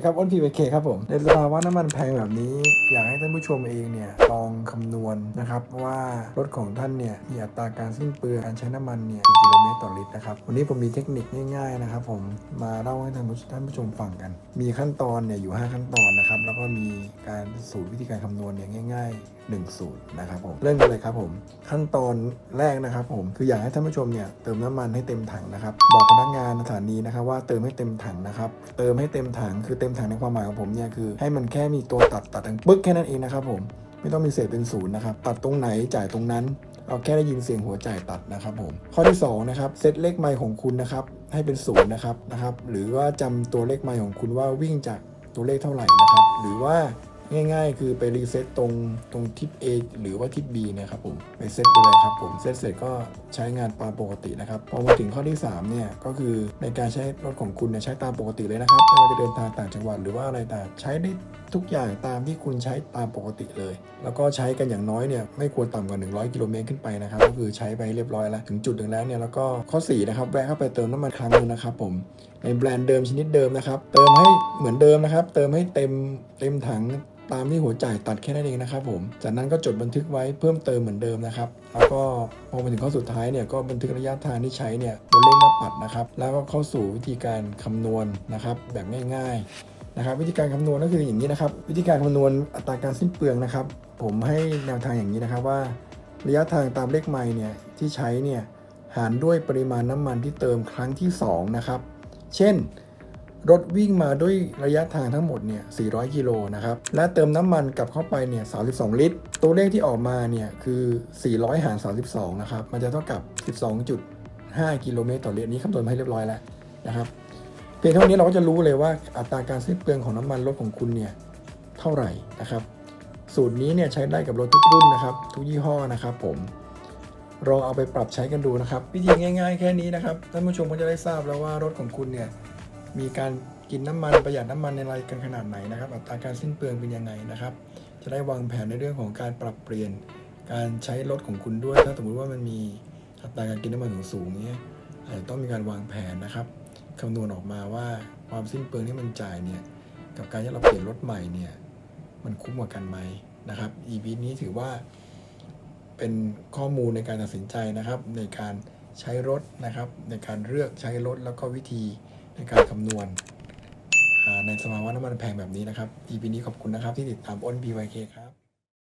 ดีครับอ้นพีเคครับผมในสภาวะน้ำมันแพงแบบนี้ อยากให้ท่านผู้ชมเองเนี่ยลองคำนวณนะครับว่ารถของท่านเนี่ยมีอัตราการสิ้นเปลืองการใช้น้ำมันเนี่ยกี่กิโลเมตรต่อลิตรนะครับวันนี้ผมมีเทคนิคง่ายๆนะครับผมมาเล่าให้ท่านผู้ท่านผู้ชมฟังกัน มีขั้นตอนเนี่ยอยู่ 5 ขั้นตอนนะครับแล้วก็มีการสูตรวิธีการคำนวณเนี่ยง่ายๆ1สูตรนะครับผมเริ่มกันเลยครับผมขั้นตอนแรกนะครับผมคืออยากให้ท่านผู้ชมเนี่ยเติมน้ำมันให้เต็มถังนะครับบอกพนักงานสถานีนะครับว่าเติมให้เต็มถังนะครับเติมให้เต็มถังคือเต็มถังในความหมายของผมเนี่ยคือให้มันแค่มีตัวตัดตัดทั้งปึ๊กแค่นั้นเองนะครับผมไม่ต้องมีเศษเป็นศูนย์นะครับตัดตรงไหนจ่ายตรงนั้น เอาแค่ได้ยินเสียงหัวจ่ายตัดนะครับผมข้อที่2นะครับเซตเลขไมล์ของคุณนะครับให้เป็นศูนย์นะครับนะครับหรือว่าจำตัวเลขไมล์ของคุณว่าวิ่งจากตัวเลขเท่าไหร่นะครับหรือว่า ง่าย ๆ คือไปรีเซ็ตตรงตรงทิศ A หรือว่าทิศ B เนะครับผมไปเซ็ตไปเลยครับผมเซ็ตเสร็จก็ใช้งานตามปกตินะครับพอมาถึงข้อที่3เนี่ยก็คือในการใช้รถของคุณเนี่ยใช้ตามปกติเลยนะครับไม่ว่าจะเดินทางต่างจังหวัดหรือว่าอะไรต่างใช้ได้ทุกอย่างตามที่คุณใช้ตามปกติเลย แล้วก็ใช้กันอย่างน้อยเนี่ยไม่ควรต่ำกว่า 100 กิโลเมตรขึ้นไปนะครับก็คือใช้ไปเรียบร้อยแล้ว ถึงจุดหนึ่งแล้วเนี่ยแล้วก็ข้อ4นะครับแวะเข้าไปเติมน้ำมันครั้งหนึงนะครับผมในแบรนด์เดิมชนิดเดิมนะครับ เติมให้เหมือนเดิมนะครับ เติมให้เต็มเต็มถัง ตามที่หัวจ่ายตัดแค่นั้นเองนะครับผม จากนั้นก็จดบันทึกไว้เพิ่มเติมเหมือนเดิมนะครับ แล้วก็พอมาถึงข้อสุดท้ายเนี่ยก็บันทึกระยะทางที่ใช้เนี่ยบนเลขหน้าปัดนะครับ แล้วก็เข้าสู่วิธีการคำนวณนะครับแบบง่ายๆนะครับ วิธีการคำนวณก็คืออย่างนี้นะครับ วิธีการคำนวณอัตราการสิ้นเปลืองนะครับ ผมให้แนวทางอย่างนี้นะครับว่า ระยะทางตามเลขไมล์เนี่ยที่ใช้เนี่ยหารด้วยปริมาณน้ำมันที่เติมครั้งที่สองนะครับ เช่น รถวิ่งมาด้วยระยะทางทั้งหมดเนี่ย 400 กิโลนะครับ และเติมน้ำมันกลับเข้าไปเนี่ย 32 ลิตร ตัวเลขที่ออกมาเนี่ย คือ 400 หาร 32 นะครับ มันจะเท่ากับ 12.5 กิโลเมตรต่อลิตรนนี้คำนวณมาให้เรียบร้อยแล้วนะครับ เพียงเท่านี้เราก็จะรู้เลยว่าอัตราการสิ้นเปลืองของน้ำมันรถของคุณเนี่ยเท่าไหร่นะครับ สูตรนี้เนี่ยใช้ได้กับรถทุกรุ่นนะครับ ทุกยี่ห้อนะครับ ผมลองเอาไปปรับใช้กันดูนะครับ วิธีง่าย ๆ แค่นี้นะครับท่านผู้ชมก็จะได้ทราบแล้วว่ารถของคุณเนี่ย มีการกินน้ำมันประหยัดน้ำมันในรายกันขนาดไหนนะครับ อัตราการสิ้นเปลืองเป็นยังไงนะครับ จะได้วางแผนในเรื่องของการปรับเปลี่ยนการใช้รถของคุณด้วย ถ้าสมมติว่ามันมีอัตราการกินน้ำมันสูงๆเนี้ยอาจจะต้องมีการวางแผนนะครับคำนวณออกมาว่าความสิ้นเปลืองที่มันจ่ายเนี่ยกับการที่เราเปลี่ยนรถใหม่เนี่ยมันคุ้มกว่ากันไหมนะครับ EP นี้ถือว่าเป็นข้อมูลในการตัดสินใจนะครับ ในการใช้รถนะครับ ในการเลือกใช้รถแล้วก็วิธี ในการคำนวณในสภาวะน้ำมันแพงแบบนี้นะครับ EP นี้ขอบคุณนะครับที่ติดตามอ้น BYK ครับ